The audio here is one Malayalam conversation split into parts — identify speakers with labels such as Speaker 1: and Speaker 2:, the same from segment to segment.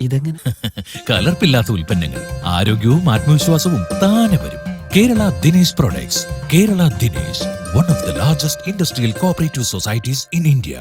Speaker 1: ഇതെങ്ങനെ?
Speaker 2: കലർപ്പില്ലാത്ത ഉൽപ്പന്നങ്ങൾ ആരോഗ്യവും ആത്മവിശ്വാസവും താനെ വരും. Kerala Dinesh products Kerala Dinesh one of the largest industrial cooperative societies in India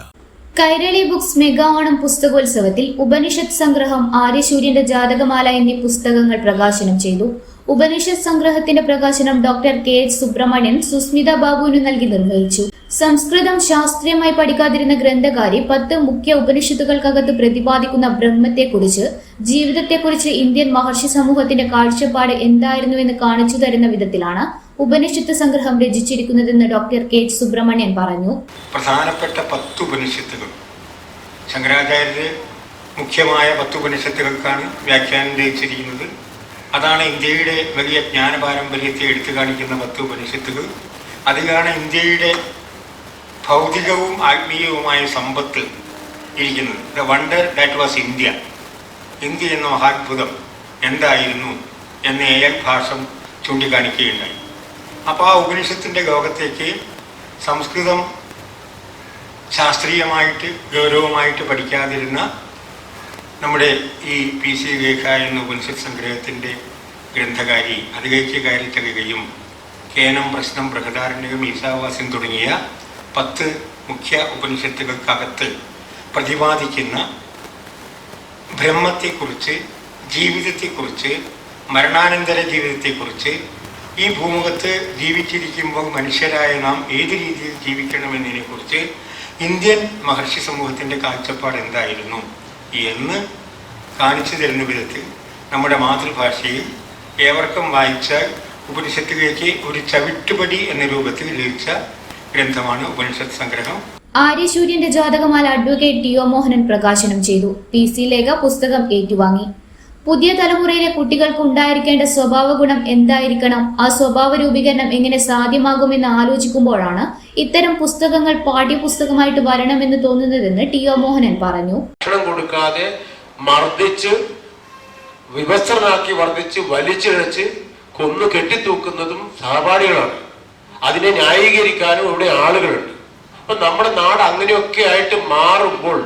Speaker 3: Kairali books mega Onam പുസ്തകോത്സവത്തിൽ Upanishad സംഗ്രഹം ആര്യസൂര്യന്റെ ജാതകമാല എന്നീ പുസ്തകങ്ങൾ പ്രകാശനം ചെയ്തു. ഉപനിഷത്ത് സംഗ്രഹത്തിന്റെ പ്രകാശനം doctor K H Subrahmanyan Susmita ബാബുവിന് നൽകി നിർവഹിച്ചു. സംസ്കൃതം ശാസ്ത്രീയമായി പഠിക്കാതിരുന്ന ഗ്രന്ഥകാരി പത്ത് മുഖ്യ ഉപനിഷത്തുകൾക്കകത്ത് പ്രതിപാദിക്കുന്ന ബ്രഹ്മത്തെക്കുറിച്ച് ജീവിതത്തെക്കുറിച്ച് ഇന്ത്യൻ മഹർഷി സമൂഹത്തിന്റെ കാഴ്ചപ്പാട് എന്തായിരുന്നുവെന്ന് കാണിച്ചു തരുന്ന വിധത്തിലാണ് ഉപനിഷത്ത് സംഗ്രഹം രചിച്ചിരിക്കുന്നതെന്ന് ഡോക്ടർ കെ എച്ച് സുബ്രഹ്മണ്യൻ പറഞ്ഞു.
Speaker 4: പ്രധാനപ്പെട്ട പത്ത് ഉപനിഷത്തുകൾ. ശങ്കരാചാര്യര് മുഖ്യമായ പത്ത് ഉപനിഷത്തുകൾക്കാണ് വ്യാഖ്യാനം രചിച്ചിരിക്കുന്നത്. അതാണ് ഇന്ത്യയുടെ വലിയ ജ്ഞാന പാരമ്പര്യത്തെ എടുത്തു കാണിക്കുന്ന പത്ത് ഉപനിഷത്തുകൾ. അതിലാണ് ഇന്ത്യയുടെ ഭൗതികവും ആത്മീയവുമായ സമ്പത്ത് ഇരിക്കുന്നത്. The wonder that was India India എന്ന മഹാത്ഭുതം എന്തായിരുന്നു എന്ന് എയൽ ഭാഷം ചൂണ്ടിക്കാണിക്കുകയുണ്ടായി. അപ്പോൾ ആ ഉപനിഷത്തിന്റെ ലോകത്തേക്ക് സംസ്കൃതം ശാസ്ത്രീയമായിട്ട് ഗൗരവമായിട്ട് പഠിക്കാതിരുന്ന നമ്മുടെ ഈ പി സി രേഖ എന്ന ഉപനിഷത്ത് സംഗ്രഹത്തിന്റെ ഗ്രന്ഥകാരി അതിലേക്ക് തകയും കേനം പ്രശ്നം പ്രകടാരണ്യം ഈശാവാസ്യം തുടങ്ങിയ പത്ത് മുഖ്യ ഉപനിഷത്തുകൾക്കകത്ത് പ്രതിപാദിക്കുന്ന ബ്രഹ്മത്തെക്കുറിച്ച് ജീവിതത്തെക്കുറിച്ച് മരണാനന്തര ജീവിതത്തെക്കുറിച്ച് ഈ ഭൂമുഖത്ത് ജീവിച്ചിരിക്കുമ്പോൾ മനുഷ്യരായ നാം ഏത് രീതിയിൽ ജീവിക്കണമെന്നതിനെക്കുറിച്ച് ഇന്ത്യൻ മഹർഷി സമൂഹത്തിന്റെ കാഴ്ചപ്പാട് എന്തായിരുന്നു? എന്ന് കാണിച്ചു തരുന്ന വിധത്തിൽ നമ്മുടെ മാതൃഭാഷയിൽ ഏവർക്കും വായിച്ചാൽ ഉപനിഷത്തിലേക്ക് ഒരു ചവിട്ടുപടി എന്ന രൂപത്തിൽ ലഭിച്ച ഗ്രന്ഥമാണ് Upanishad Sangraham.
Speaker 3: ആര്യശൂര്യന്റെ Jatakamala advocate T O Mohanan പ്രകാശനം ചെയ്തു. പി സി ലേഖ പുസ്തകം ഏറ്റുവാങ്ങി. പുതിയ തലമുറയിലെ കുട്ടികൾക്ക് ഉണ്ടായിരിക്കേണ്ട സ്വഭാവ ഗുണം എന്തായിരിക്കണം? ആ സ്വഭാവ രൂപീകരണം എങ്ങനെ സാധ്യമാകുമെന്ന് ആലോചിക്കുമ്പോഴാണ് ഇത്തരം പുസ്തകങ്ങൾ പാഠ്യപുസ്തകമായിട്ട് വരണമെന്ന് തോന്നുന്നതെന്ന് ടി ഒ മോഹനൻ പറഞ്ഞു.
Speaker 5: കൊടുക്കാതെ മർദ്ദിച്ച് വിവസ്ത്രനാക്കി വർദ്ധിച്ച് വലിച്ചിഴച്ച് കൊന്നു കെട്ടിത്തൂക്കുന്നതും സഹപാഠികളാണ്. അതിനെ ന്യായീകരിക്കാനും ഇവിടെ ആളുകളുണ്ട്. അപ്പൊ നമ്മുടെ നാട് അങ്ങനെയൊക്കെ ആയിട്ട് മാറുമ്പോൾ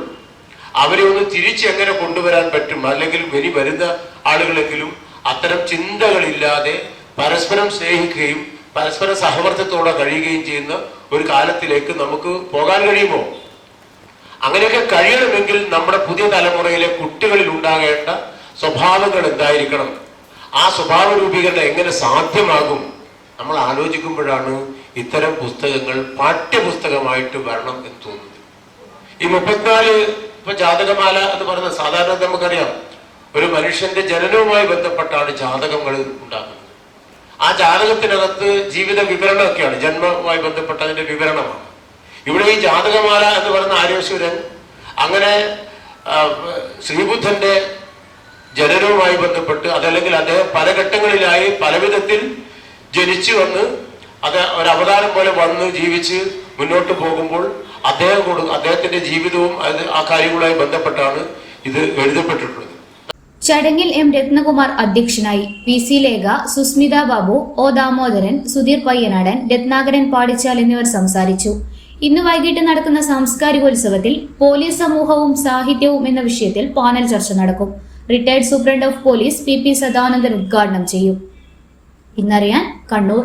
Speaker 5: അവരെ ഒന്ന് തിരിച്ചെങ്ങനെ കൊണ്ടുവരാൻ പറ്റും? അല്ലെങ്കിൽ ഇനി വരുന്ന ആളുകളെങ്കിലും അത്തരം ചിന്തകളില്ലാതെ പരസ്പരം സ്നേഹിക്കുകയും പരസ്പര സഹവർത്തത്തോടെ കഴിയുകയും ചെയ്യുന്ന ഒരു കാലത്തിലേക്ക് നമുക്ക് പോകാൻ കഴിയുമോ? അങ്ങനെയൊക്കെ കഴിയണമെങ്കിൽ നമ്മുടെ പുതിയ തലമുറയിലെ കുട്ടികളിൽ ഉണ്ടാകേണ്ട സ്വഭാവങ്ങൾ എന്തായിരിക്കണം? ആ സ്വഭാവ രൂപീകരണം എങ്ങനെ സാധ്യമാകും? നമ്മൾ ആലോചിക്കുമ്പോഴാണ് ഇത്തരം പുസ്തകങ്ങൾ പാഠ്യപുസ്തകമായിട്ട് വരണം എന്ന് തോന്നുന്നത്. ഈ മുപ്പത്തിനാല് ഇപ്പൊ ജാതകമാല എന്ന് പറയുന്നത് സാധാരണ നമുക്കറിയാം. ഒരു മനുഷ്യന്റെ ജനനവുമായി ബന്ധപ്പെട്ടാണ് ജാതകങ്ങൾ ഉണ്ടാകുന്നത് ആ ജാതകത്തിനകത്ത് ജീവിത വിവരണമൊക്കെയാണ് ജന്മവുമായി ബന്ധപ്പെട്ട അതിന്റെ വിവരണമാണ്. ഇവിടെ ഈ ജാതകമാല എന്ന് പറയുന്ന ആര്യശ്വരൻ അങ്ങനെ ശ്രീബുദ്ധന്റെ ജനനവുമായി ബന്ധപ്പെട്ട് അതല്ലെങ്കിൽ അദ്ദേഹം പല ഘട്ടങ്ങളിലായി പല വിധത്തിൽ ജനിച്ചു വന്ന് അത് ഒരവതാരം പോലെ വന്ന് ജീവിച്ച് മുന്നോട്ട് പോകുമ്പോൾ അദ്ദേഹം അദ്ദേഹത്തിന്റെ ജീവിതവും അത് ആ കാര്യങ്ങളുമായി ബന്ധപ്പെട്ടാണ് ഇത് എഴുതപ്പെട്ടിട്ടുള്ളത്.
Speaker 3: ചടങ്ങിൽ എം രത്നകുമാർ അധ്യക്ഷനായി P C Lekha Susmita Babu O Damodaran Sudheer Payyanadan Ratnakaran Padichal എന്നിവർ സംസാരിച്ചു. ഇന്ന് വൈകിട്ട് നടക്കുന്ന സാംസ്കാരികോത്സവത്തിൽ പോലീസ് സമൂഹവും സാഹിത്യവും എന്ന വിഷയത്തിൽ പാനൽ ചർച്ച നടക്കും. Retired superintendent of police P P Sadanandan ഉദ്ഘാടനം ചെയ്യും. ഇന്നറിയാൻ കണ്ണൂർ.